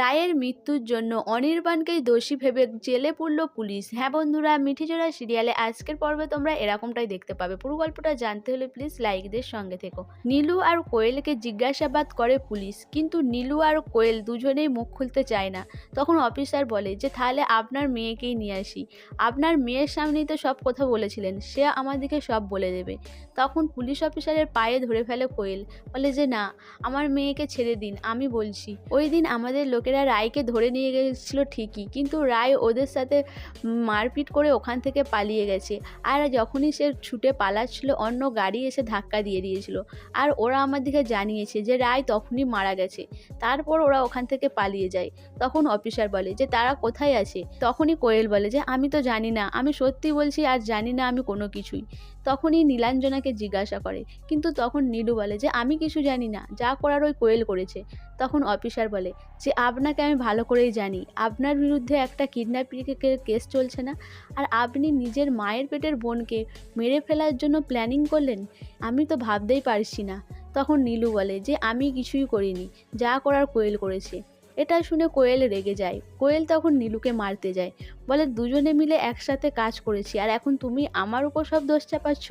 রায়ের মৃত্যুর জন্য অনির্বাণকেই দোষী ভেবে জেলে পড়ল পুলিশ। হ্যাঁ বন্ধুরা, মিঠিজোড়া সিরিয়ালে আজকের পর্বে তোমরা এরকমটাই দেখতে পাবে। পুরো গল্পটা জানতে হলে প্লিজ লাইকদের সঙ্গে থেকো। নীলু আর কোয়েলকে জিজ্ঞাসাবাদ করে পুলিশ, কিন্তু নীলু আর কোয়েল দুজনেই মুখ খুলতে চায় না। তখন অফিসার বলে যে, তাহলে আপনার মেয়েকেই নিয়ে আসি। আপনার মেয়ের সামনেই তো সব কথা বলেছিলেন, সে আমাদেরকে সব বলে দেবে। তখন পুলিশ অফিসারের পায়ে ধরে ফেলে কোয়েল, বলে যে, না, আমার মেয়েকে ছেড়ে দিন, আমি বলছি। ওই দিন আমাদের লোকেরা রায়কে ধরে নিয়ে গেছিল ঠিকই, কিন্তু রায় ওদের সাথে মারপিট করে ওখান থেকে পালিয়ে গেছে। আর যখনই সে ছুটে পালাচ্ছিল, অন্য গাড়ি এসে ধাক্কা দিয়ে দিয়েছিল। আর ওরা আমার দিকে জানিয়েছে যে, রায় তখনই মারা গেছে। তারপর ওরা ওখান থেকে পালিয়ে যায়। তখন অফিসার বলে যে, তারা কোথায় আছে? তখনই কোয়েল বলে যে, আমি তো জানি না। আমি সত্যি বলছি আর জানি না আমি কোনো কিছুই। তখনই নীলাঞ্জনাকে জিজ্ঞাসা করে। কিন্তু তখন নীলু বলে যে, আমি কিছু জানি না। যা করার ওই কোয়েল করেছে। তখন অফিসার বলে, যে আপনাকে আমি ভালো করেই জানি, আপনার বিরুদ্ধে একটা কিডন্যাপিংয়ের কেস চলছে না, আর আপনি নিজের মায়ের পেটের বোনকে মেরে ফেলার জন্য প্ল্যানিং করলেন? আমি তো ভাবতেই পারছি না। তখন নীলু বলে, যে আমি কিছুই করিনি, যা করার কোয়েল করেছে। এটা শুনে কোয়েল রেগে যায়। কোয়েল তখন নীলুকে মারতে যায়। বলে, দুজনে মিলে একসাথে কাজ করেছি, আর এখন তুমি আমার উপর সব দোষ চাপাচ্ছ?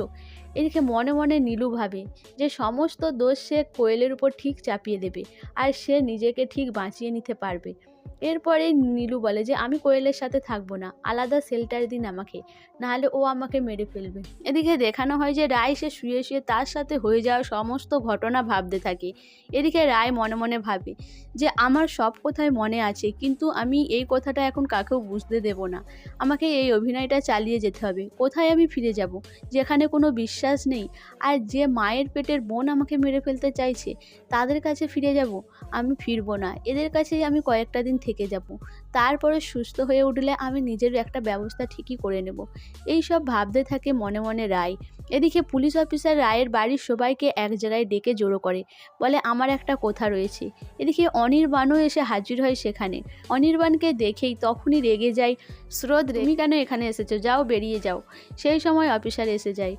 এদিকে মনে মনে নীলু ভাবে যে সমস্ত দোষ সে কোয়েলের উপর ঠিক চাপিয়ে দেবে আর সে নিজেকে ঠিক বাঁচিয়ে নিতে পারবে। এরপরে নীলু বলে যে, আমি কোয়েলের সাথে থাকব না, আলাদা সেল্টার দিন আমাকে, নাহলে ও আমাকে মেরে ফেলবে। এদিকে দেখানো হয় যে, রায় সে শুয়ে শুয়ে তার সাথে হয়ে যাওয়া সমস্ত ঘটনা ভাবতে থাকে। এদিকে রায় মনে মনে ভাবে যে, আমার সব কথাই মনে আছে, কিন্তু আমি এই কথাটা এখন কাকেও বুঝতে দেব না। আমাকে এই অভিনয়টা চালিয়ে যেতে হবে। কোথায় আমি ফিরে যাব? যেখানে কোনো বিশ্বাস নেই। আর যে মায়ের পেটের বোন আমাকে মেরে ফেলতে চাইছে, তাদের কাছে ফিরে যাব? আমি ফিরবো না। এদের কাছেই আমি কয়েকটা দিন থেকে যাব। তারপরে সুস্থ হয়ে উঠলে আমি নিজের একটা ব্যবস্থা ঠিকই করে নেব। এই সব ভাবতে থাকে মনে মনে রায়। এদিকে পুলিশ অফিসার রায়ের বাড়ির সবাইকে এক জায়গায় ডেকে জড়ো করে। বলে, আমার একটা কথা রয়েছে। এদিকে অনির্বাণও এসে হাজির হয় সেখানে। অনির্বাণকে দেখেই তখনই রেগে যায়, স্রোত তুমি কেন এখানে এসেছ? যাও, বেরিয়ে যাও। সেই সময় অফিসার এসে যায়।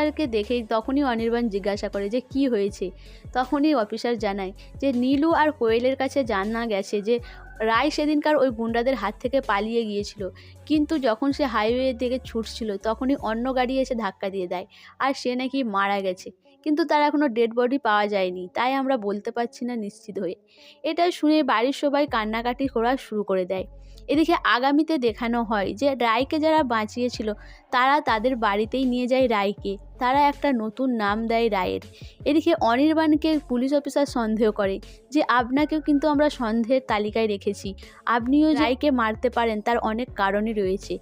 অফিসারকে দেখেই তখনই অনির্বাণ জিজ্ঞাসা করে যে কি হয়েছে। তখনই অফিসার জানায় যে নীলু আর কোয়েলের কাছে জানা গেছে যে রায় সেদিনকার ওই গুন্ডাদের হাত থেকে পালিয়ে গিয়েছিল। কিন্তু যখন সে হাইওয়ে থেকে ছুটছিল তখনই অন্য গাড়ি এসে ধাক্কা দিয়ে দেয় আর সে নাকি মারা গেছে। কিন্তু তার এখনও ডেড বডি পাওয়া যায়নি, তাই আমরা বলতে পারছি না নিশ্চিত হয়ে। এটা শুনে বাড়ির সবাই কান্নাকাটি করা শুরু করে দেয়। এদিকে আগামীতে দেখানো হয় যে রায়কে যারা বাঁচিয়েছিল তারা তাদের বাড়িতেই নিয়ে যায় রায়কে। তারা একটা নতুন নাম দেয় রায়ের। এদিকে অনির্বাণকে পুলিশ অফিসার সন্দেহ করে যে আপনাকেও কিন্তু আমরা সন্দেহের তালিকায় রেখেছি। আপনিও রায়কে মারতে পারেন তার অনেক কারণই রয়েছে।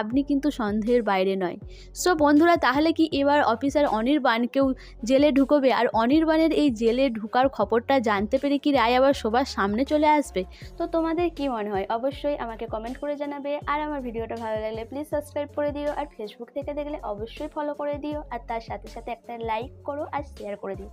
আপনি কিন্তু সন্দেহের বাইরে নয়। সো বন্ধুরা, তাহলে কি এবার অফিসার অনির্বাণকেও জেলে ঢুকোবে? আর অনির্বাণের এই জেলে ঢুকার খবরটা জানতে পেরে কি রায় আবার সবার সামনে চলে আসবে? তো তোমাদের কি মনে হয়? অবশ্যই আমাকে কমেন্ট করে জানাবে। আর আমার ভিডিওটা ভালো লাগলে প্লিজ সাবস্ক্রাইব করে দিও। আর ফেসবুক থেকে দেখলে অবশ্যই ফলো করে দিও। আর তার সাথে সাথে একটা লাইক করো আর শেয়ার করে দিও।